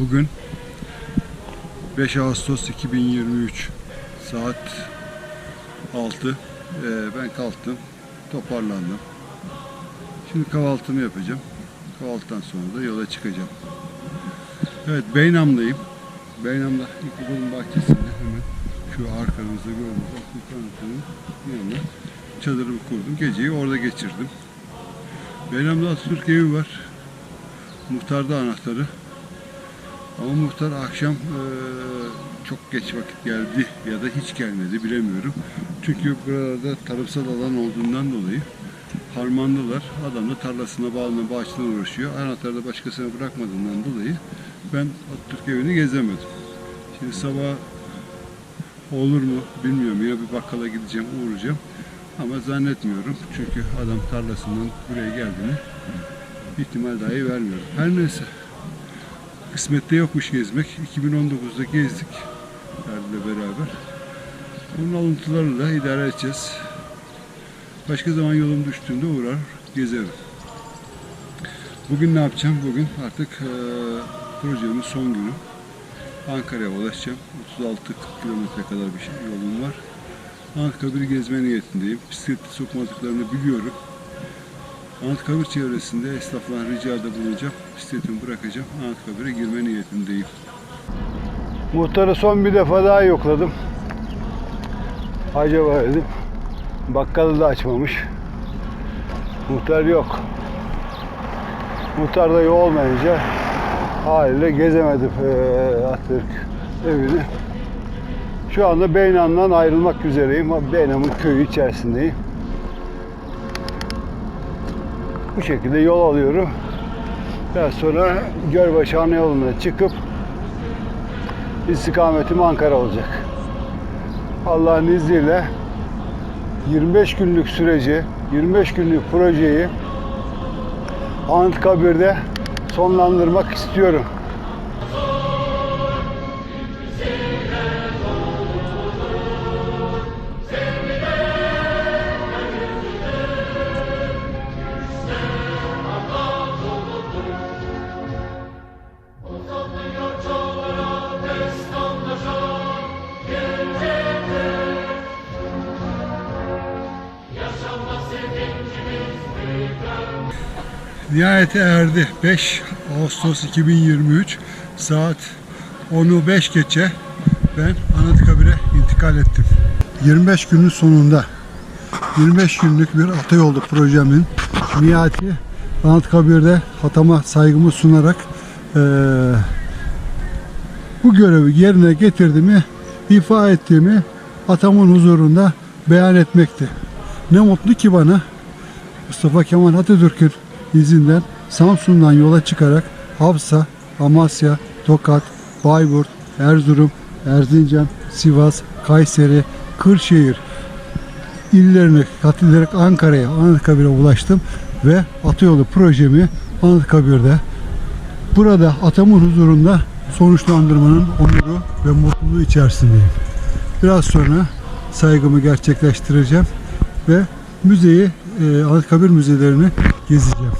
Bugün 5 Ağustos 2023 saat 6. Ee, ben kalktım, toparlandım. Şimdi kahvaltımı yapacağım. Kahvaltıdan sonra da yola çıkacağım. Evet, Beynam'dayım. Beynam'da ilkokulun bahçesinde hemen şu arkamızda gördüğünüz Afrikan'ın yanına çadırımı kurdum. Geceyi orada geçirdim. Beynam'da Atatürk evi var. Muhtarda anahtarı. Ama muhtar akşam eee, çok geç vakit geldi ya da hiç gelmedi bilemiyorum. Çünkü burada tarımsal alan olduğundan dolayı harmandılar. Adam da tarlasına bağlı bahçeden uğraşıyor. Anahtarı da başkasına bırakmadığından dolayı ben Atatürk evini gezemedim. Şimdi sabah olur mu bilmiyorum. Yine bir bakkala gideceğim, uğrayacağım. Ama zannetmiyorum. Çünkü adam tarlasından buraya geldiğini ihtimal dahi vermiyorum. Her neyse. Kısmette yokmuş gezmek. 2019'da gezdik. Erdil'le beraber. Bunun alıntılarıyla idare edeceğiz. Başka zaman yolum düştüğünde uğrar, gezerim. Bugün ne yapacağım? Bugün artık eee projemin son günü. Ankara'ya ulaşacağım. 36-40 kilometre kadar bir şey, yolum var. Anıtkabir'i gezme niyetindeyim. Bisikleti sokmadıklarını biliyorum. Anıtkabir çevresinde esnaflara ricada bulunacağım. Bisikletimi bırakacağım. Anıtkabir'e girme niyetindeyim. Muhtarı son bir defa daha yokladım. Acaba dedim. Bakkalı da açmamış. Muhtar yok. Muhtar da yok olmayınca haliyle gezemedim eee Atatürk evini. Şu anda Beynan'dan ayrılmak üzereyim. Beynan'ın köyü içerisindeyim. Bu şekilde yol alıyorum. Biraz sonra Gölbaşı Ana yoluna çıkıp istikametim Ankara olacak. Allah'ın izniyle 25 günlük süreci, 25 günlük projeyi Anıtkabir'de sonlandırmak istiyorum. Nihayete erdi. 5 Ağustos 2023 saat 10'u 5 geçe ben Anıtkabir'e intikal ettim. 25 günün sonunda 25 günlük bir atayoldu projemin nihayeti Anıtkabir'de hatama saygımı sunarak eee, bu görevi yerine getirdiğimi, ifa ettiğimi atamın huzurunda beyan etmekti. Ne mutlu ki bana Mustafa Kemal Atatürk'ün izinden Samsun'dan yola çıkarak Havsa, Amasya, Tokat, Bayburt, Erzurum, Erzincan, Sivas, Kayseri, Kırşehir illerine kat Ankara'ya, Anıtkabir'e ulaştım ve Atıyolu projemi Anıtkabir'de burada atamın huzurunda sonuçlandırmanın onuru ve mutluluğu içerisindeyim. Biraz sonra saygımı gerçekleştireceğim ve müzeyi, e, Anıtkabir müzelerini gezeceğim.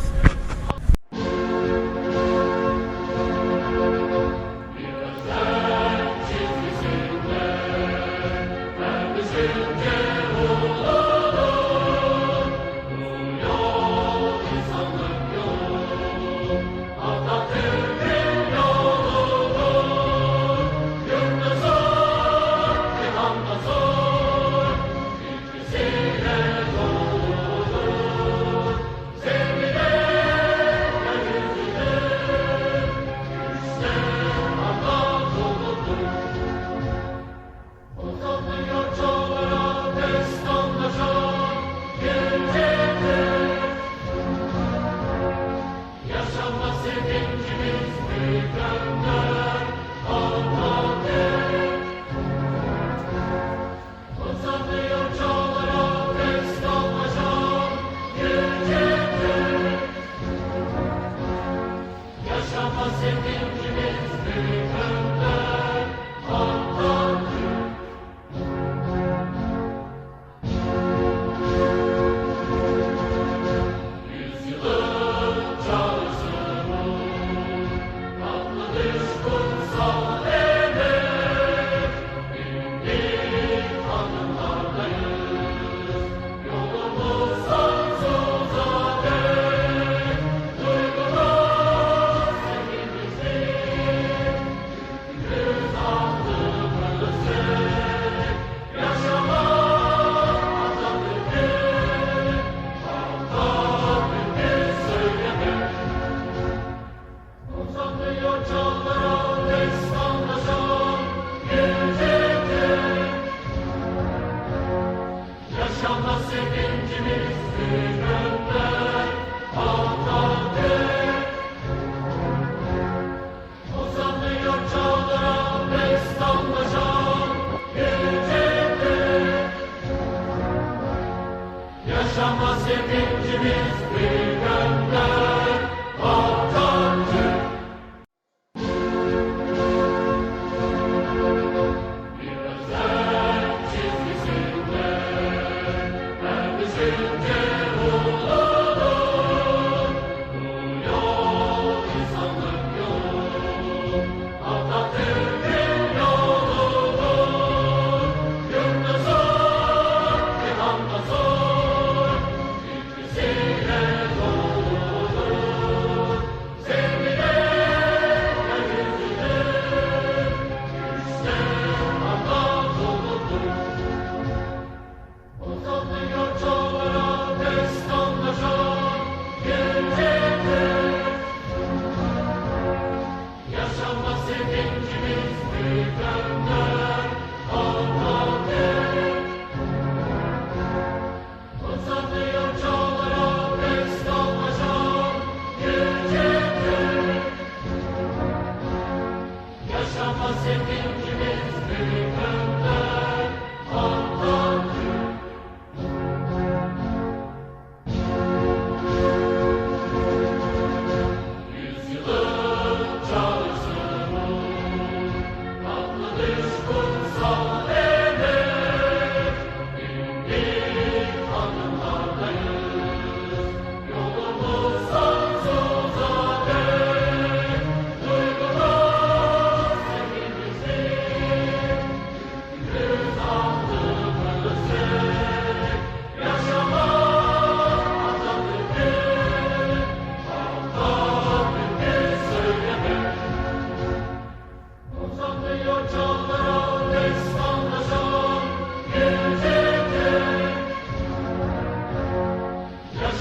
Amen.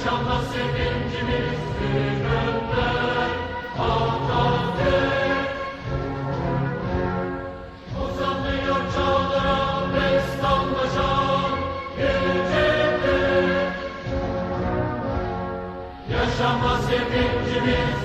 Yaşama sevincimiz gününde kalktık. Uzanıyor çağlara destanlaşa yücelde. Yaşama sevincimiz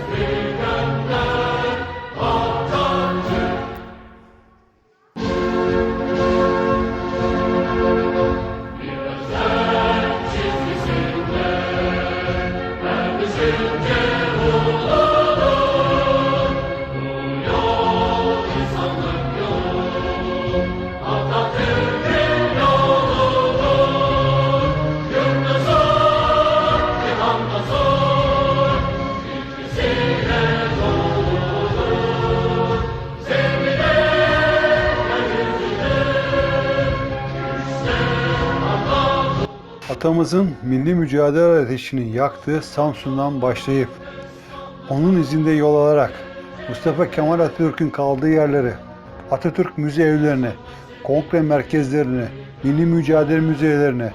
Atamızın milli mücadele ateşini yaktığı Samsun'dan başlayıp onun izinde yol alarak Mustafa Kemal Atatürk'ün kaldığı yerlere, Atatürk müze evlerine, kongre merkezlerine, milli mücadele müzelerine,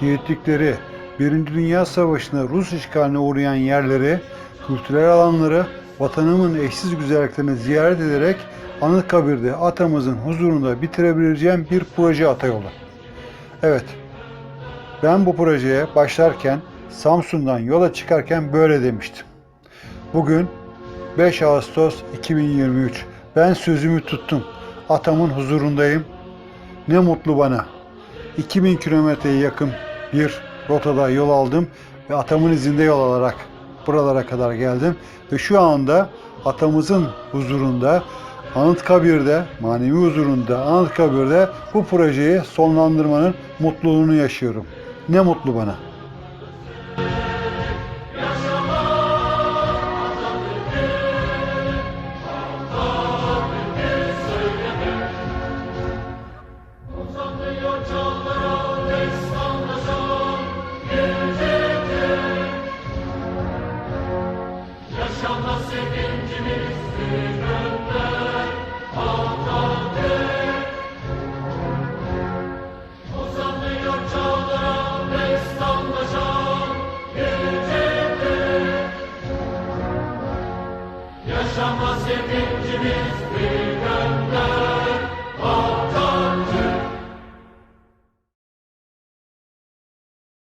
şehitlikleri, Birinci Dünya Savaşı'nda Rus işgaline uğrayan yerleri, kültürel alanları, vatanımın eşsiz güzelliklerini ziyaret ederek Anıtkabir'de atamızın huzurunda bitirebileceğim bir proje atayolu. Evet, ben bu projeye başlarken Samsun'dan yola çıkarken böyle demiştim. Bugün 5 Ağustos 2023. Ben sözümü tuttum. Atamın huzurundayım. Ne mutlu bana. 2000 kilometreye yakın bir rotada yol aldım ve atamın izinde yol alarak buralara kadar geldim ve şu anda atamızın huzurunda Anıtkabir'de, manevi huzurunda Anıtkabir'de bu projeyi sonlandırmanın mutluluğunu yaşıyorum. Ne mutlu bana.